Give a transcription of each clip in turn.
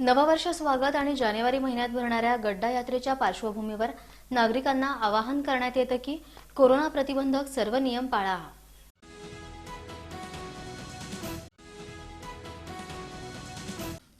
नववर्ष स्वागत आणि जानेवारी महिन्यात भरणाऱ्या गड्डा यात्रेच्या पार्श्वभूमीवर नागरिकांना आवाहन करण्यात येतं की कोरोना प्रतिबंधक सर्व नियम पाळा.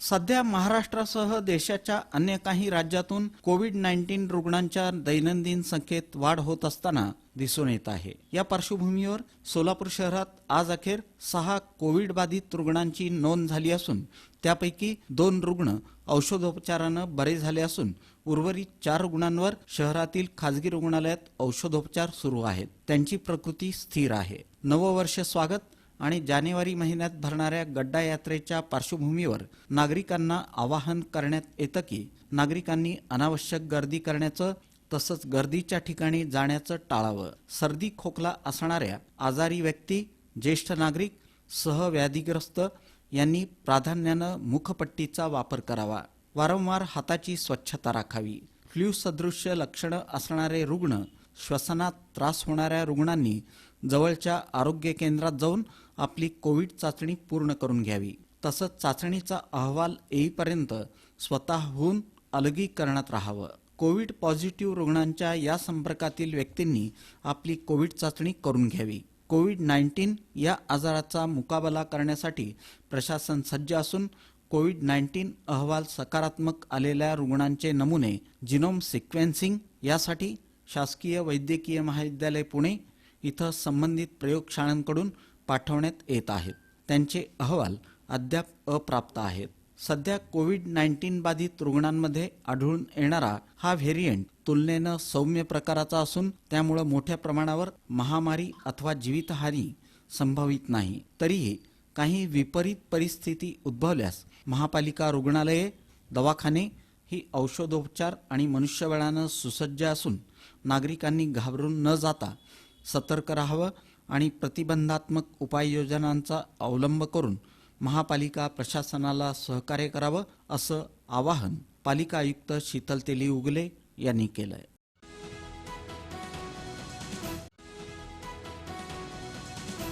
सध्या महाराष्ट्रासह देशाच्या अन्य काही राज्यातून कोविड नाईन्टीन रुग्णांच्या दैनंदिन संख्येत वाढ होत असताना दिसून येत आहे. या पार्श्वभूमीवर सोलापूर शहरात आज अखेर सहा कोविड बाधित रुग्णांची नोंद झाली असून त्यापैकी दोन रुग्ण औषधोपचारानं बरे झाले असून उर्वरित चार रुग्णांवर शहरातील खासगी रुग्णालयात औषधोपचार सुरू आहेत. त्यांची प्रकृती स्थिर आहे. नववर्ष स्वागत आणि जानेवारी महिन्यात भरणाऱ्या गड्डा यात्रेच्या पार्श्वभूमीवर नागरिकांना आवाहन करण्यात येतं की नागरिकांनी अनावश्यक गर्दी करण्याचं तसंच गर्दीच्या ठिकाणी जाण्याचं टाळावं. सर्दी खोकला असणाऱ्या आजारी व्यक्ती ज्येष्ठ नागरिक सहव्याधीग्रस्त यांनी प्राधान्यानं मुखपट्टीचा वापर करावा. वारंवार हाताची स्वच्छता राखावी. फ्ल्यू सदृश्य लक्षणं असणारे रुग्ण श्वसनात त्रास होणाऱ्या रुग्णांनी जवळच्या आरोग्य केंद्रात जाऊन आपली कोविड चाचणी पूर्ण करून घ्यावी. तसंच चाचणीचा अहवाल येईपर्यंत स्वतःहून अलगीकरणात राहावं. कोविड पॉझिटिव्ह रुग्णांच्या या संपर्कातील व्यक्तींनी आपली कोविड चाचणी करून घ्यावी. कोविड नाईन्टीन या आजाराचा मुकाबला करण्यासाठी प्रशासन सज्ज असून कोविड नाईन्टीन अहवाल सकारात्मक आलेल्या रुग्णांचे नमुने जिनोम सिक्वेन्सिंग यासाठी शासकीय वैद्यकीय महाविद्यालय पुणे इथं संबंधित प्रयोगशाळांकडून पाठवण्यात येत आहेत त्यांचे अहवाल अद्याप अप्राप्त आहेत. सध्या कोविड नाईन्टीन बाधित रुग्णांमध्ये आढळून येणारा हा व्हेरियंट तुलनेनं सौम्य प्रकाराचा असून त्यामुळं मोठ्या प्रमाणावर महामारी अथवा जीवितहानी संभवित नाही. तरीही काही विपरीत परिस्थिती उद्भवल्यास महापालिका रुग्णालये दवाखाने ही औषधोपचार आणि मनुष्यबळानं सुसज्ज असून नागरिकांनी घाबरून न जाता सतर्क राहावं आणि प्रतिबंधात्मक उपाययोजनांचा अवलंब करून महापालिका प्रशासनाला सहकार्य करावं असं आवाहन पालिका आयुक्त शीतल तेली उगले यांनी केलं आहे